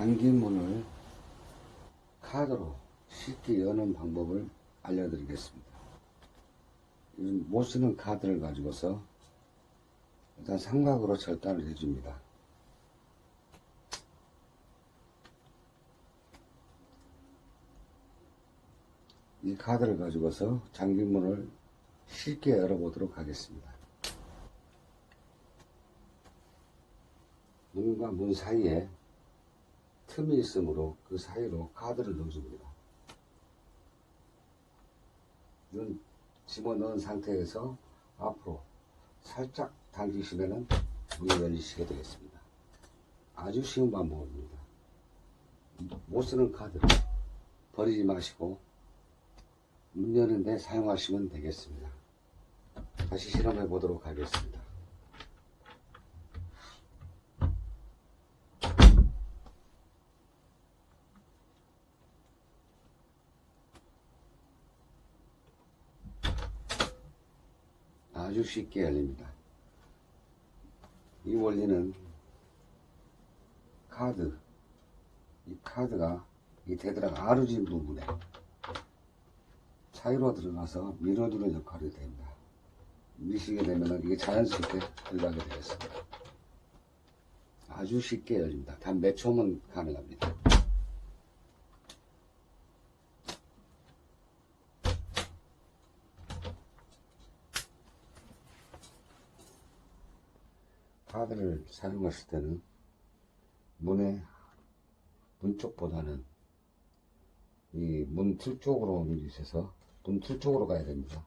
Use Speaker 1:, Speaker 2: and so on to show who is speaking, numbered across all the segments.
Speaker 1: 잠긴 문을 카드로 쉽게 여는 방법을 알려드리겠습니다. 못 쓰는 카드를 가지고서 일단 삼각으로 절단을 해줍니다. 이 카드를 가지고서 잠긴 문을 쉽게 열어보도록 하겠습니다. 문과 문 사이에 틈이 있으므로 그 사이로 카드를 넣어줍니다. 눈 집어넣은 상태에서 앞으로 살짝 당기시면 문이 열리시게 되겠습니다. 아주 쉬운 방법입니다. 못 쓰는 카드를 버리지 마시고 문 여는데 사용하시면 되겠습니다. 다시 실험해 보도록 하겠습니다. 아주 쉽게 열립니다. 이 원리는 카드, 이 카드가 이 테드락 아르진 부분에 사이로 들어가서 밀어주는 역할이 됩니다. 미시게 되면 이게 자연스럽게 들어가게 되겠습니다. 아주 쉽게 열립니다. 단 몇 초면 가능합니다. 카드를 사용하실 때는 문의 문 쪽보다는 이 문 틀 쪽으로 밀리셔서 문 틀 쪽으로 가야 됩니다.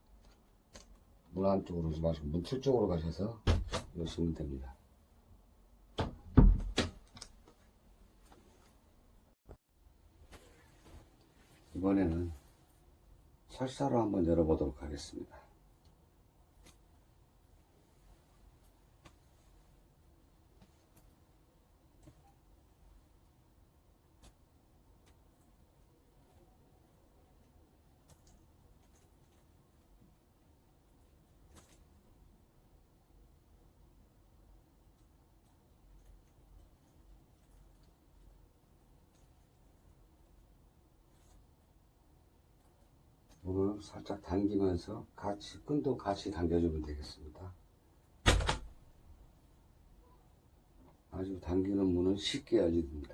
Speaker 1: 문 안쪽으로 오지 마시고 문 틀 쪽으로 가셔서 여시면 됩니다. 이번에는 설사로 한번 열어보도록 하겠습니다. 문을 살짝 당기면서 같이 끈도 같이 당겨주면 되겠습니다. 아주 당기는 문은 쉽게 열립니다.